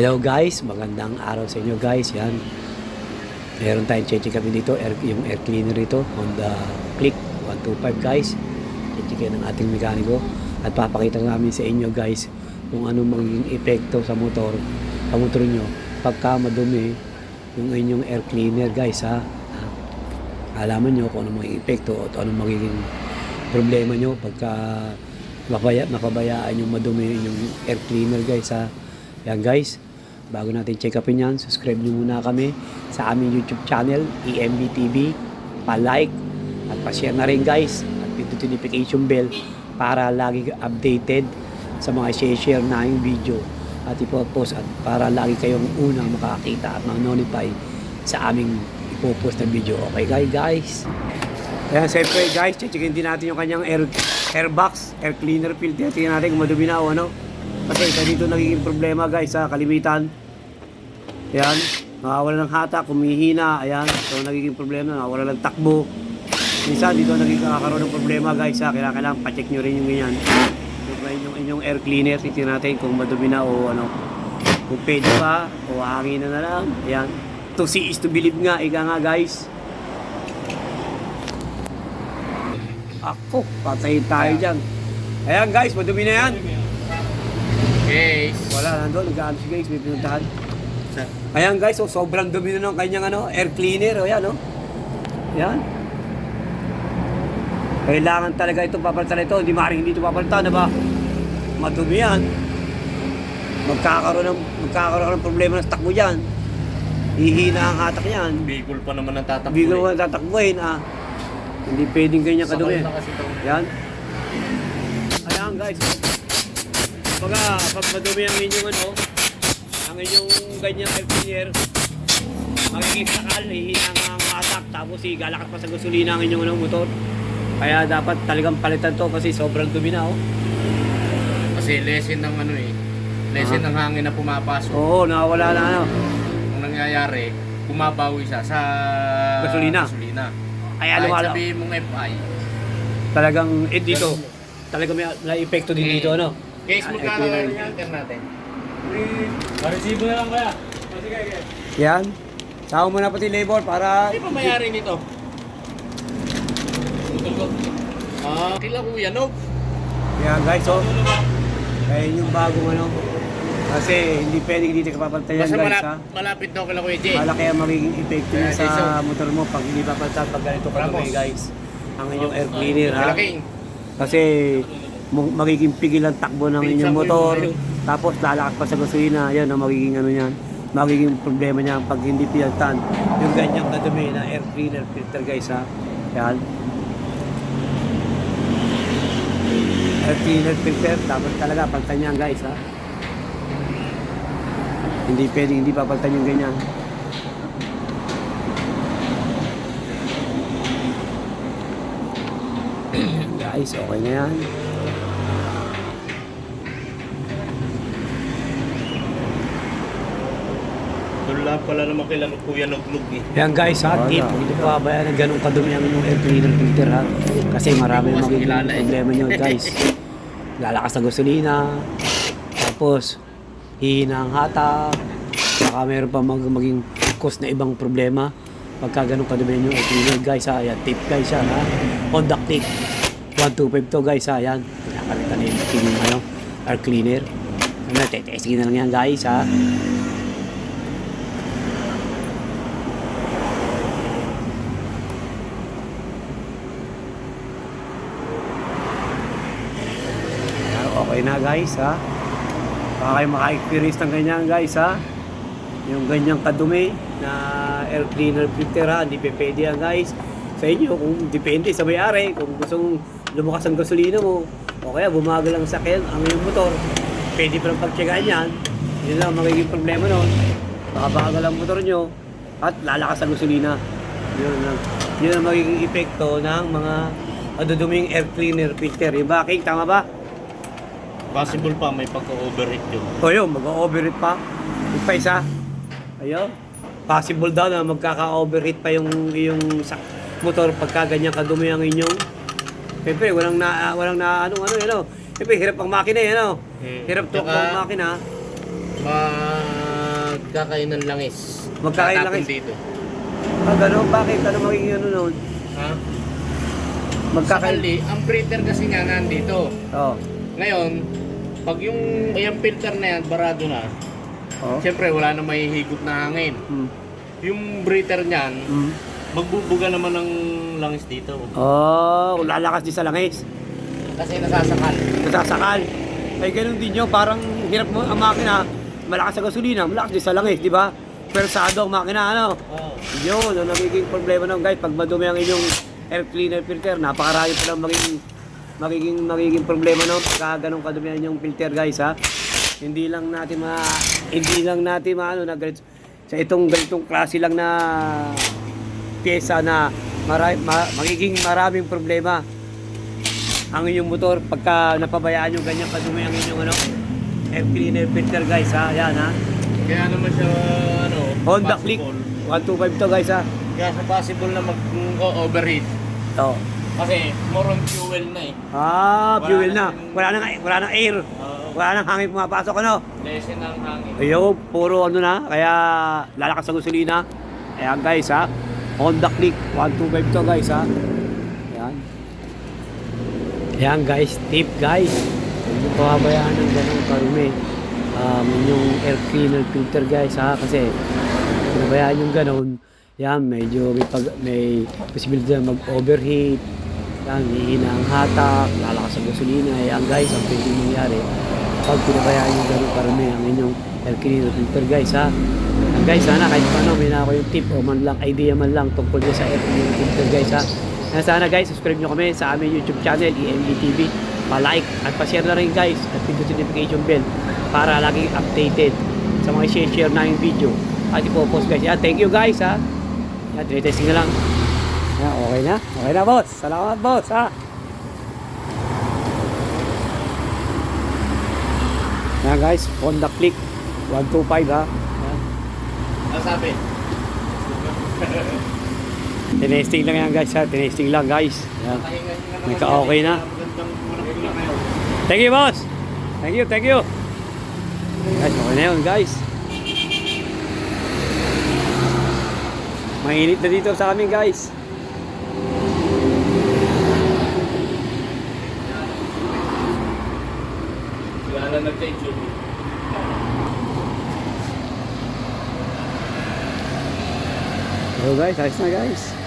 Hello guys, magandang araw sa inyo guys. Yan. Meron tayong check kami dito, air, yung air cleaner ito, Honda Click 125 guys. Check ng ating mekaniko at papakita namin sa inyo guys kung anong magiging epekto sa motor, sa motor nyo pagka madumi yung inyong air cleaner guys ha. Alaman nyo kung anong magiging epekto at anong magiging problema nyo pagka mapaya, mapabayaan yung madumi yung air cleaner guys ha. Yan guys, bago natin check upin yan, subscribe nyo muna kami sa aming YouTube channel, EMB TV, pa-like at pa-share na rin guys at pindutin notification bell para lagi updated sa mga share na yung video at ipopost at para lagi kayong unang makakita at ma-notify sa aming ipopost na video. Okay guys, guys. Ayan, siyempre guys, checkin din natin yung kanyang air, air box, air cleaner filter. Tingnan natin kung madumi na o ano. Kasi dito nagiging problema guys sa kalimitan. Ayan, nakawala ng hata, kumihina, ayan. So nagiging problema, nakawala ng takbo. Minsan dito nagiging nakakaroon ng problema guys ha. Kaya kailangan pa-check nyo rin yung ganyan. Yung inyong, air cleaner, titignan natin kung madumi na o ano. Kung pwede pa, o hangin na na lang. Ayan. To see is to believe nga, ika nga guys. Ako, patayin tayo dyan. Ayan guys, madumi na yan. Guys. Wala, nandun, nag si guys, may pinuntahan. Ayan guys, so sobrang dumi na ng kanyang ano, air cleaner. O yan, oh. Yan. Kailangan talaga ito papalitan ito. Hindi maaaring hindi ito papalitan, diba? Madumi yan. Magkakaroon ng, magkakaroon ng problema ng takbo dyan. Hihina ang hatak yan. Bigol pa naman ang tatakbo. Hindi ko tatakbuhin, ah. Hindi pwedeng ganyan kadumi. Yan. Ayan guys. Pagka pag madumi ang inyong ano, ang inyong ganyang magiging sakal, hihina ang atak, tapos igalakat pa sa gasolina ang inyong ano, motor. Kaya dapat talagang palitan to kasi sobrang dumi na oh. Kasi lesson ng ano eh. Lesson ng hangin na pumapasok. Oo, nawawala na ano. Ang nangyayari, bumabawi siya sa Gasolina. gasolina. Kaya Kahit lumala. sabihin mong FI. Talagang eh dito. Talagang may, may epekto din dito ano. Guys, Ah, magkano FI. yung filter natin? Resibo na lang kaya. Yan. Sama mo na pati labor para Hindi pa mayari nito. Ah, kila Kuya Nog. Yan guys, so. Ayun yung bagong ano. Kasi hindi pwedeng dito kapapalitan yan Basta guys malap, ha. malapit daw kila Kuya J. Malaki ang magiging epekto niya Kaya, sa Jason. motor mo pag hindi papalitan pag ganito Ramos. guys. Ang inyong air cleaner ha. Kasi magiging pigil ang takbo ng inyong motor. Tapos lalakas pa sa gasolina. Yan ang magiging ano yan. Magiging problema niya pag hindi pinalitan. Yung ganyang kadumi na air cleaner filter guys ha. Yan. air cleaner filter, dapat talaga palitan yan guys ha. Hindi pwedeng hindi papalitan yung ganyan. guys, okay na yan. Wala pala naman kila Kuya Noglog eh. Yan guys ha, tip, hindi ko pabayaan ng ganun kadumi ang inyong air cleaner filter ha. Kasi marami kasi magiging eh. problema nyo guys. Lalakas ng gasolina, tapos hihina ang hata, baka meron pa mag maging cause na ibang problema pagka ganun kadumi yung air cleaner guys ha. Yan, tip guys ha. ha? Honda Click 125 to guys ha. Yan, pinakalitan na yung yung ano, air cleaner. Ano, tetestingin na lang yan guys ha. Okay na guys ha. Baka kayo maka-experience ng ganyan guys ha. Yung ganyang kadumi na air cleaner filter ha. Hindi pwede yan guys. Sa inyo kung depende sa may-ari. Kung gusto mong lumakas ang gasolina mo. O kaya bumagal ang sakyan ang iyong motor. Pwede pa lang pagtsagaan yan. Yun lang ang magiging problema nun. Baka bagal ang motor nyo. At lalakas ang gasolina. Yun lang. Yun ang magiging epekto ng mga maduduming air cleaner filter. Yung ba, King? Tama ba? Possible pa may pagka-overheat yun. O yun, mag-overheat pa. Yung pa isa. Ayun. Possible daw na magkaka-overheat pa yung, yung sa motor pagka ganyan kadumi ang inyong. Siyempre, walang na, walang na, anong ano, yun, oh. Siyempre, hirap ang makina, yun, oh. Hmm. Hirap to ang makina. Ma magkakain ng langis. Magkakain ng langis? dito. Ah, gano'n? Bakit? Ano magiging ano noon? Ha? Sa Magkakain... kali, ang breather kasi niya nandito. Oo. Ngayon, pag yung, yung filter na yan, barado na, Oo. siyempre wala na mahihigop na hangin. Hmm. Yung breather niyan, Hmm. magbubuga naman ng langis dito. Oh, lalakas din sa langis. Kasi nasasakal. Nasasakal. Ay, ganun din yun. Parang hirap mo ang makina. Malakas sa gasolina, malakas din sa langis, di ba? Persado ang makina, ano? Oh. Yun, ang nagiging problema ng guys, pag madumi ang inyong air cleaner filter, napakarami pa lang magiging, magiging, magiging problema no? Pagka ganun kadumi ang inyong filter guys, ha? Hindi lang natin ma, hindi lang natin maano na sa itong ganitong klase lang na pyesa na mara, ma, magiging maraming problema ang inyong motor pagka napabayaan yung ganyan kadumi ang inyong ano, air cleaner filter guys, ha? Yan, ha? Kaya naman siya, ano, Honda possible. Click 125 to guys, ha? Kaya siya possible na mag-overheat. Oh. Kasi more on fuel na eh. Ah, Wala fuel na. na yung- Wala nang wala nang air. Oo. Wala nang hangin pumapasok ano. Lessen ng hangin. Ayun, puro ano na, kaya lalakas sa gasolina. Ayan guys ha. Honda Click 125 to guys ha. Ayan. Ayan guys, tip guys. Huwag niyo pababayaan ng ganong karumi. Um, yung air cleaner filter guys ha. Kasi pinabayaan yung ganon, yan, medyo may, pag, may posibilidad na mag-overheat. Yan, hihina ang hatak, lalakas ang gasolina. Ayan guys, ang pwedeng mangyari pag pinabayaan yung ganun karami ang inyong air cleaner filter guys ha. Ang guys sana kahit paano may na ako yung tip o man lang idea man lang tungkol sa air cleaner filter guys ha. Kaya sana guys subscribe nyo kami sa aming YouTube channel EMB TV. Pa-like at pa-share na rin guys at pindutin notification bell para laging updated sa mga share na yung video at ipopost guys. Yan, thank you guys ha. Yan, tinitesting na lang. Yan, okay na. Okay na boss. Salamat boss ha. Yan guys, Honda Click 125 ha. Ano sabi? Tinesting lang yan guys ha. Tinesting lang guys. Yan. Nyo na. Thank you boss. Thank you, thank you. Guys, okay na yun guys. Mainit na dito sa amin guys. Wala na nag-tension. So guys, ayos na guys.